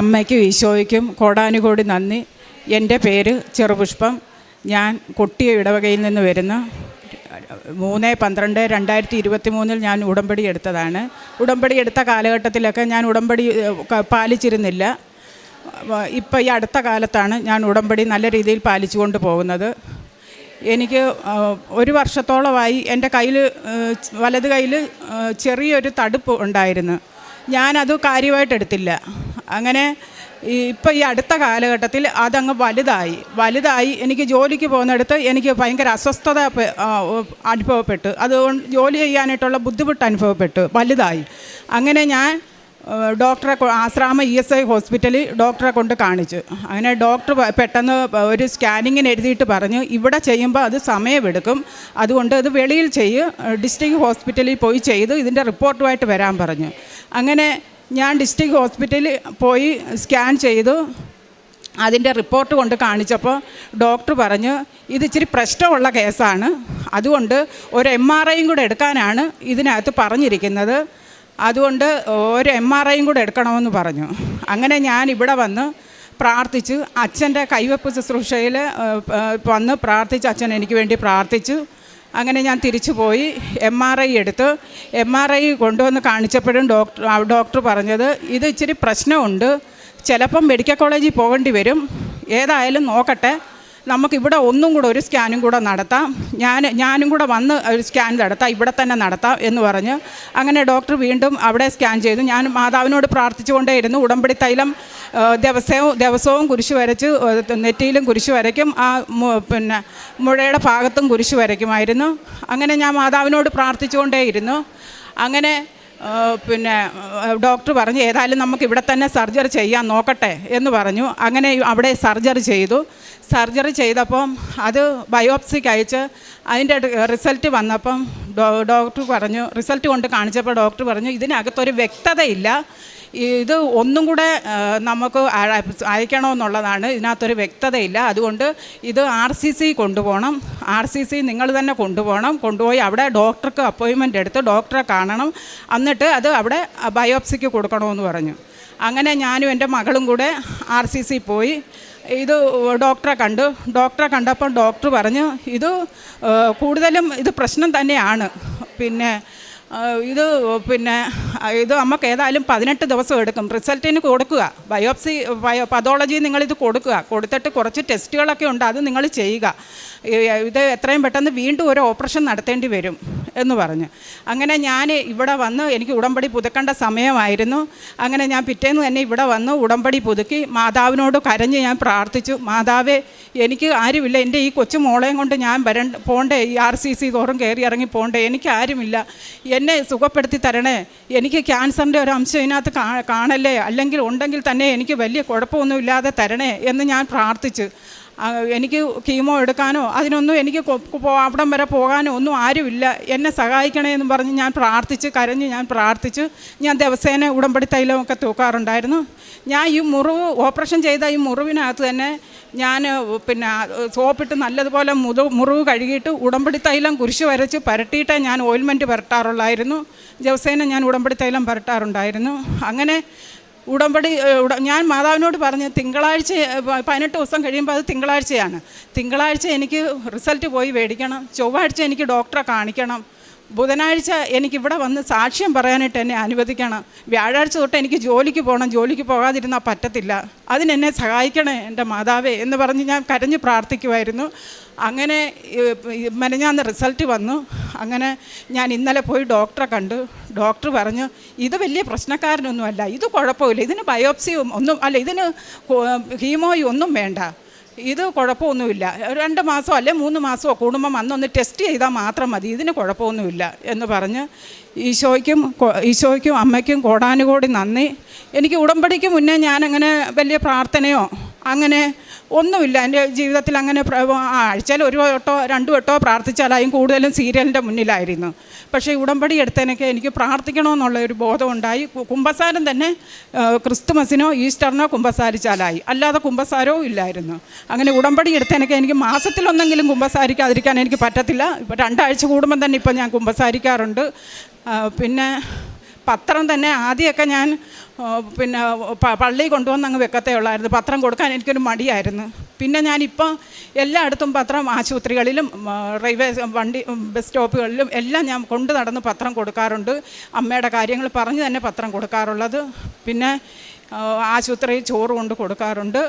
അമ്മയ്ക്കും ഈശോയ്ക്കും കോടാനുകോടി നന്ദി. എന്റെ പേര് ചെറുപുഷ്പം. ഞാൻ കൊട്ടിയ ഇടവകയിൽ നിന്ന് വരുന്ന. മൂന്ന് പന്ത്രണ്ട് രണ്ടായിരത്തി ഇരുപത്തി മൂന്നിൽ ഞാൻ ഉടമ്പടി എടുത്തതാണ്. ഉടമ്പടി എടുത്ത കാലഘട്ടത്തിലൊക്കെ ഞാൻ ഉടമ്പടി പാലിച്ചിരുന്നില്ല. ഇപ്പോൾ ഈ അടുത്ത കാലത്താണ് ഞാൻ ഉടമ്പടി നല്ല രീതിയിൽ പാലിച്ചുകൊണ്ട് പോകുന്നത്. എനിക്ക് ഒരു വർഷത്തോളമായി എന്റെ കയ്യിൽ വലത് കയ്യിൽ ചെറിയൊരു തടുപ്പ് ഉണ്ടായിരുന്നു. ഞാനത് കാര്യമായിട്ട് എടുത്തില്ല അങ്ങനെ ഇപ്പം ഈ അടുത്ത കാലഘട്ടത്തിൽ അതങ്ങ് വലുതായി. വലുതായി എനിക്ക് ജോലിക്ക് പോകുന്നിടത്ത് എനിക്ക് ഭയങ്കര അസ്വസ്ഥത അനുഭവപ്പെട്ടു. അതുകൊണ്ട് ജോലി ചെയ്യാനായിട്ടുള്ള ബുദ്ധിമുട്ട് അനുഭവപ്പെട്ടു. വലുതായി. അങ്ങനെ ഞാൻ ഡോക്ടറെ ആശ്രാമ ഇ എസ് ഐ ഹോസ്പിറ്റലിൽ ഡോക്ടറെ കൊണ്ട് കാണിച്ചു. അങ്ങനെ ഡോക്ടർ പെട്ടെന്ന് ഒരു സ്കാനിങ്ങിന് എഴുതിയിട്ട് പറഞ്ഞു ഇവിടെ ചെയ്യുമ്പോൾ അത് സമയമെടുക്കും. അതുകൊണ്ട് അത് വെളിയിൽ ചെയ്യും. ഡിസ്ട്രിക്ട് ഹോസ്പിറ്റലിൽ പോയി ചെയ്ത് ഇതിന്റെ റിപ്പോർട്ടുമായിട്ട് വരാൻ പറഞ്ഞു. അങ്ങനെ ഞാൻ ഡിസ്ട്രിക്ട് ഹോസ്പിറ്റലിൽ പോയി സ്കാൻ ചെയ്തു. അതിന്റെ റിപ്പോർട്ട് കൊണ്ട് കാണിച്ചപ്പോൾ ഡോക്ടർ പറഞ്ഞു ഇത് ഇച്ചിരി പ്രശ്നമുള്ള കേസാണ്. അതുകൊണ്ട് ഒരു എം ആർ ഐയും കൂടെ എടുക്കാനാണ് ഇതിനകത്ത് പറഞ്ഞിരിക്കുന്നത്. അതുകൊണ്ട് ഒരു എം ആർ ഐയും കൂടെ എടുക്കണമെന്ന് പറഞ്ഞു. അങ്ങനെ ഞാൻ ഇവിടെ വന്ന് പ്രാർത്ഥിച്ചു. അച്ഛന്റെ കൈവപ്പ് ശുശ്രൂഷയിൽ വന്ന് പ്രാർത്ഥിച്ച് അച്ഛൻ എനിക്ക് വേണ്ടി പ്രാർത്ഥിച്ചു. അങ്ങനെ ഞാൻ തിരിച്ചു പോയി. എം ആർ ഐ എടുത്ത്. എം ആർ ഐ കൊണ്ടുവന്ന് കാണിച്ചപ്പോഴും ഡോക്ടർ ഡോക്ടർ പറഞ്ഞത് ഇത് ഇച്ചിരി പ്രശ്നമുണ്ട്. ചിലപ്പം മെഡിക്കൽ കോളേജിൽ പോകേണ്ടി വരും. ഏതായാലും നോക്കട്ടെ. നമുക്കിവിടെ ഒന്നും കൂടെ ഒരു സ്കാനും കൂടെ നടത്താം. ഞാൻ ഞാനും കൂടെ വന്ന് ഒരു സ്കാൻ നടത്താം. ഇവിടെ തന്നെ നടത്താം എന്ന് പറഞ്ഞ് അങ്ങനെ ഡോക്ടർ വീണ്ടും അവിടെ സ്കാൻ ചെയ്തു. ഞാൻ മാതാവിനോട് പ്രാർത്ഥിച്ചുകൊണ്ടേയിരുന്നു. ഉടമ്പടി തൈലം ദിവസവും ദിവസവും കുരിശ് വരച്ച് നെറ്റിയിലും കുരിശ് വരയ്ക്കും. ആ പിന്നെ മുഴയുടെ ഭാഗത്തും കുരിശ് വരയ്ക്കുമായിരുന്നു. അങ്ങനെ ഞാൻ മാതാവിനോട് പ്രാർത്ഥിച്ചുകൊണ്ടേയിരുന്നു. അങ്ങനെ പിന്നെ ഡോക്ടർ പറഞ്ഞു ഏതായാലും നമുക്ക് ഇവിടെ തന്നെ സർജറി ചെയ്യാൻ നോക്കട്ടെ എന്ന് പറഞ്ഞു. അങ്ങനെ അവിടെ സർജറി ചെയ്തു. സർജറി ചെയ്തപ്പം അത് ബയോപ്സിക്ക് അയച്ച് അതിന്റെ റിസൾട്ട് വന്നപ്പം ഡോക്ടർ പറഞ്ഞു റിസൾട്ട് കൊണ്ട് കാണിച്ചപ്പോൾ ഡോക്ടർ പറഞ്ഞു ഇതിനകത്തൊരു വ്യക്തതയില്ല. ഇത് ഒന്നും കൂടെ നമുക്ക് അയ- അയക്കണമെന്നുള്ളതാണ്. ഇതിനകത്തൊരു വ്യക്തതയില്ല. അതുകൊണ്ട് ഇത് ആർ സി സി കൊണ്ടുപോകണം. ആർ സി സി നിങ്ങൾ തന്നെ കൊണ്ടുപോകണം. കൊണ്ടുപോയി അവിടെ ഡോക്ടർക്ക് അപ്പോയിൻമെന്റ് എടുത്ത് ഡോക്ടറെ കാണണം. എന്നിട്ട് അത് അവിടെ ബയോപ്സിക്ക് കൊടുക്കണമെന്ന് പറഞ്ഞു. അങ്ങനെ ഞാനും എന്റെ മകളും കൂടെ ആർ സി സി പോയി. ഇത് ഡോക്ടറെ കണ്ടു. ഡോക്ടറെ കണ്ടപ്പോൾ ഡോക്ടർ പറഞ്ഞു ഇത് കൂടുതലും ഇത് പ്രശ്നം തന്നെയാണ്. പിന്നെ ഇത് പിന്നെ ഇത് നമുക്ക് ഏതായാലും പതിനെട്ട് ദിവസം എടുക്കും. റിസൾട്ടിന് കൊടുക്കുക. ബയോപ്സി ബയോ പതോളജി നിങ്ങളിത് കൊടുക്കുക. കൊടുത്തിട്ട് കുറച്ച് ടെസ്റ്റുകളൊക്കെ ഉണ്ട്. അത് നിങ്ങൾ ചെയ്യുക. ഇത് എത്രയും പെട്ടെന്ന് വീണ്ടും ഒരു ഓപ്പറേഷൻ നടത്തേണ്ടി വരും. എന്ന് പറഞ്ഞു. അങ്ങനെ ഞാൻ ഇവിടെ വന്ന് എനിക്ക് ഉടമ്പടി പുതുക്കേണ്ട സമയമായിരുന്നു. അങ്ങനെ ഞാൻ പിറ്റേന്ന് തന്നെ ഇവിടെ വന്ന് ഉടമ്പടി പുതുക്കി മാതാവിനോട് കരഞ്ഞ് ഞാൻ പ്രാർത്ഥിച്ചു. മാതാവേ എനിക്ക് ആരുമില്ല. എന്റെ ഈ കൊച്ചു മോളെയും കൊണ്ട് ഞാൻ വരണ്ട പോണ്ടേ? ഈ ആർ സി സി തോറും കയറി ഇറങ്ങി പോണ്ടേ? എനിക്ക് ആരുമില്ല. എന്നെ സുഖപ്പെടുത്തി തരണേ. എനിക്ക് ക്യാൻസറിന്റെ ഒരു അംശം ഇതിനകത്ത് കാണല്ലേ? അല്ലെങ്കിൽ ഉണ്ടെങ്കിൽ തന്നെ എനിക്ക് വലിയ കുഴപ്പമൊന്നുമില്ലാതെ തരണേ എന്ന് ഞാൻ പ്രാർത്ഥിച്ചു. എനിക്ക് കീമോ എടുക്കാനോ അതിനൊന്നും എനിക്ക് അവിടം വരെ പോകാനോ ഒന്നും ആരുമില്ല. എന്നെ സഹായിക്കണേ എന്ന് പറഞ്ഞ് ഞാൻ പ്രാർത്ഥിച്ച് കരഞ്ഞ് ഞാൻ പ്രാർത്ഥിച്ചു. ഞാൻ ദിവസേന ഉടമ്പടി തൈലമൊക്കെ തൂക്കാറുണ്ടായിരുന്നു. ഞാൻ ഈ മുറിവ് ഓപ്പറേഷൻ ചെയ്ത ഈ മുറിവിനകത്ത് തന്നെ ഞാൻ പിന്നെ സോപ്പിട്ട് നല്ലതുപോലെ മുതു മുറിവ് കഴുകിയിട്ട് ഉടമ്പടി തൈലം കുരിശ് വരച്ച് പരട്ടിയിട്ടേ ഞാൻ ഓയിൽമെന്റ് പുരട്ടാറുള്ളായിരുന്നു ദിവസേന ഞാൻ ഉടമ്പടി തൈലം പുരട്ടാറുണ്ടായിരുന്നു അങ്ങനെ ഉടമ്പടി ഞാൻ മാതാവിനോട് പറഞ്ഞു തിങ്കളാഴ്ച പതിനെട്ട് ദിവസം കഴിയുമ്പോൾ അത് തിങ്കളാഴ്ചയാണ്. തിങ്കളാഴ്ച എനിക്ക് റിസൾട്ട് പോയി മേടിക്കണം. ചൊവ്വാഴ്ച എനിക്ക് ഡോക്ടറെ കാണിക്കണം. ബുധനാഴ്ച എനിക്ക് ഇവിടെ വന്ന് സാക്ഷ്യം പറയാനായിട്ട് എന്നെ അനുവദിക്കണം. വ്യാഴാഴ്ച തൊട്ട് എനിക്ക് ജോലിക്ക് പോകണം. ജോലിക്ക് പോകാതിരുന്നാൽ പറ്റത്തില്ല. അതിനെന്നെ സഹായിക്കണേ എന്റെ മാതാവേ എന്ന് പറഞ്ഞ് ഞാൻ കരഞ്ഞ് പ്രാർത്ഥിക്കുമായിരുന്നു അങ്ങനെ മെനഞ്ഞാന്ന് റിസൾട്ട് വന്നു. അങ്ങനെ ഞാൻ ഇന്നലെ പോയി ഡോക്ടറെ കണ്ടു. ഡോക്ടർ പറഞ്ഞു ഇത് വലിയ പ്രശ്നക്കാരനൊന്നുമല്ല. ഇത് കുഴപ്പമില്ല. ഇതിന് ബയോപ്സിയും ഒന്നും അല്ല ഇതിന് ഹീമോയും ഒന്നും വേണ്ട. ഇത് കുഴപ്പമൊന്നുമില്ല. രണ്ട് മാസമോ അല്ലെ മൂന്ന് മാസമോ കൂടുമ്പം വന്നൊന്ന് ടെസ്റ്റ് ചെയ്താൽ മാത്രം മതി. ഇതിന് കുഴപ്പമൊന്നുമില്ല എന്ന് പറഞ്ഞ് ഈശോയ്ക്കും ഈശോയ്ക്കും അമ്മയ്ക്കും കോടാനുകോടി നന്ദി. എനിക്ക് ഉടമ്പടിക്ക് മുന്നേ ഞാനങ്ങനെ വലിയ പ്രാർത്ഥനയോ അങ്ങനെ ഒന്നുമില്ല. എന്റെ ജീവിതത്തിൽ അങ്ങനെ ആഴ്ചയിൽ ഒരു വട്ടോ രണ്ട് വട്ടോ പ്രാർത്ഥിച്ചാലായും കൂടുതലും സീരിയലിന്റെ മുന്നിലായിരുന്നു. പക്ഷേ ഉടമ്പടി എടുത്തതിനൊക്കെ എനിക്ക് പ്രാർത്ഥിക്കണമെന്നുള്ള ഒരു ബോധം ഉണ്ടായി കുമ്പസാരം തന്നെ ക്രിസ്തുമസിനോ ഈസ്റ്ററിനോ കുമ്പസാരിച്ചാലായി. അല്ലാതെ കുമ്പസാരവും ഇല്ലായിരുന്നു. അങ്ങനെ ഉടമ്പടി എടുത്തതിനൊക്കെ എനിക്ക് മാസത്തിലൊന്നെങ്കിലും കുമ്പസാരിക്കാതിരിക്കാൻ എനിക്ക് പറ്റത്തില്ല. ഇപ്പോൾ രണ്ടാഴ്ച കൂടുമ്പം തന്നെ ഇപ്പം ഞാൻ കുമ്പസാരിക്കാറുണ്ട്. പിന്നെ പത്രം തന്നെ ആദ്യമൊക്കെ ഞാൻ പിന്നെ പള്ളി കൊണ്ടുവന്ന് അങ്ങ് വെക്കത്തേ ഉള്ളായിരുന്നു. പത്രം കൊടുക്കാൻ എനിക്കൊരു മടിയായിരുന്നു. പിന്നെ ഞാനിപ്പം എല്ലായിടത്തും പത്രം ആശുപത്രികളിലും റെയിൽവേ വണ്ടി ബസ് സ്റ്റോപ്പുകളിലും എല്ലാം ഞാൻ കൊണ്ടു നടന്ന് പത്രം കൊടുക്കാറുണ്ട്. അമ്മയുടെ കാര്യങ്ങൾ പറഞ്ഞ് തന്നെ പത്രം കൊടുക്കാറുള്ളത്. പിന്നെ ആശുപത്രിയിൽ ചോറ് കൊണ്ട് കൊടുക്കാറുണ്ട്.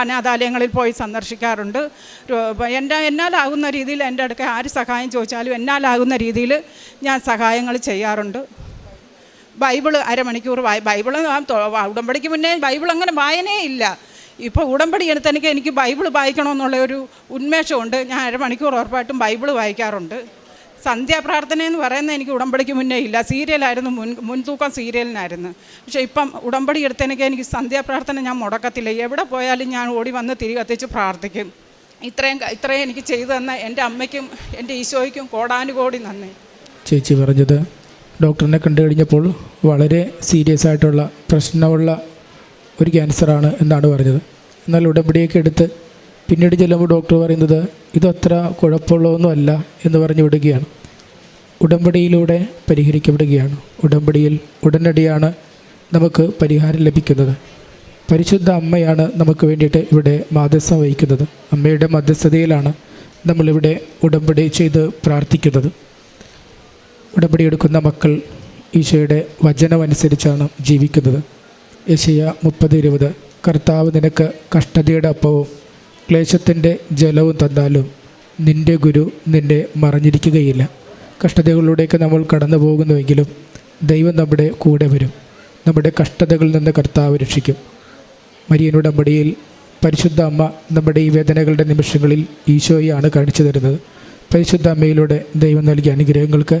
അനാഥാലയങ്ങളിൽ പോയി സന്ദർശിക്കാറുണ്ട്. എന്റെ എന്നാലാകുന്ന രീതിയിൽ എന്റെ അടുക്ക ആര് സഹായം ചോദിച്ചാലും എന്നാലാകുന്ന രീതിയിൽ ഞാൻ സഹായങ്ങൾ ചെയ്യാറുണ്ട്. ബൈബിൾ അരമണിക്കൂർ വായി ബൈബിൾ ഉടമ്പടിക്ക് മുന്നേ ബൈബിൾ അങ്ങനെ വായനേ ഇല്ല. ഇപ്പോൾ ഉടമ്പടി എടുത്ത് എനിക്ക് ബൈബിൾ വായിക്കണമെന്നുള്ള ഒരു ഉന്മേഷമുണ്ട്. ഞാൻ അരമണിക്കൂർ ഉറപ്പായിട്ടും ബൈബിൾ വായിക്കാറുണ്ട്. സന്ധ്യാപ്രാർത്ഥന എന്ന് പറയുന്നത് എനിക്ക് ഉടമ്പടിക്ക് മുന്നേ ഇല്ല. സീരിയലായിരുന്നു മുൻ മുൻതൂക്കം സീരിയലിനായിരുന്നു. പക്ഷേ ഇപ്പം ഉടമ്പടി എടുത്തെനിക്ക് എനിക്ക് സന്ധ്യാപ്രാർത്ഥന ഞാൻ മുടക്കത്തില്ല. എവിടെ പോയാലും ഞാൻ ഓടി വന്ന് തിരി കത്തിച്ച് പ്രാർത്ഥിക്കും. ഇത്രയും ഇത്രയും എനിക്ക് ചെയ്തു തന്ന എന്റെ അമ്മയ്ക്കും എന്റെ ഈശോയ്ക്കും കോടാനുകോടി നന്ദി. ചേച്ചി പറഞ്ഞത് ഡോക്ടറിനെ കണ്ടു കഴിഞ്ഞപ്പോൾ വളരെ സീരിയസ് ആയിട്ടുള്ള പ്രശ്നമുള്ള ഒരു ക്യാൻസറാണ് എന്നാണ് പറഞ്ഞത്. എന്നാൽ ഉടമ്പടിയൊക്കെ എടുത്ത് പിന്നീട് ചെല്ലുമ്പോൾ ഡോക്ടർ പറയുന്നത് ഇതത്ര കുഴപ്പമുള്ളതൊന്നുമല്ല എന്ന് പറഞ്ഞു വിടുകയാണ്. ഉടമ്പടിയിലൂടെ പരിഹരിക്കപ്പെടുകയാണ്. ഉടമ്പടിയിൽ ഉടനടിയാണ് നമുക്ക് പരിഹാരം ലഭിക്കുന്നത്. പരിശുദ്ധ അമ്മയാണ് നമുക്ക് വേണ്ടിയിട്ട് ഇവിടെ മാധ്യസ്ഥം വഹിക്കുന്നത്. അമ്മയുടെ മധ്യസ്ഥതയിലാണ് നമ്മളിവിടെ ഉടമ്പടി ചെയ്ത് പ്രാർത്ഥിക്കുന്നത്. ഉടമ്പടി എടുക്കുന്ന മക്കൾ ഈശോയുടെ വചനമനുസരിച്ചാണ് ജീവിക്കുന്നത്. യശയ മുപ്പത് ഇരുപത് കർത്താവ് നിനക്ക് കഷ്ടതയുടെ അപ്പവും ക്ലേശത്തിന്റെ ജലവും തന്നാലും നിന്റെ ഗുരു നിന്നെ മറഞ്ഞിരിക്കുകയില്ല. കഷ്ടതകളിലൂടെയൊക്കെ നമ്മൾ കടന്നു പോകുന്നുവെങ്കിലും ദൈവം നമ്മുടെ കൂടെ വരും. നമ്മുടെ കഷ്ടതകളിൽ നിന്ന് കർത്താവ് രക്ഷിക്കും. മരിയൻ ഉടമ്പടിയിൽ പരിശുദ്ധ അമ്മ നമ്മുടെ ഈ വേദനകളുടെ നിമിഷങ്ങളിൽ ഈശോയെയാണ് കാണിച്ചു തരുന്നത്. പരിശുദ്ധ അമ്മയിലൂടെ ദൈവം നൽകിയ അനുഗ്രഹങ്ങൾക്ക്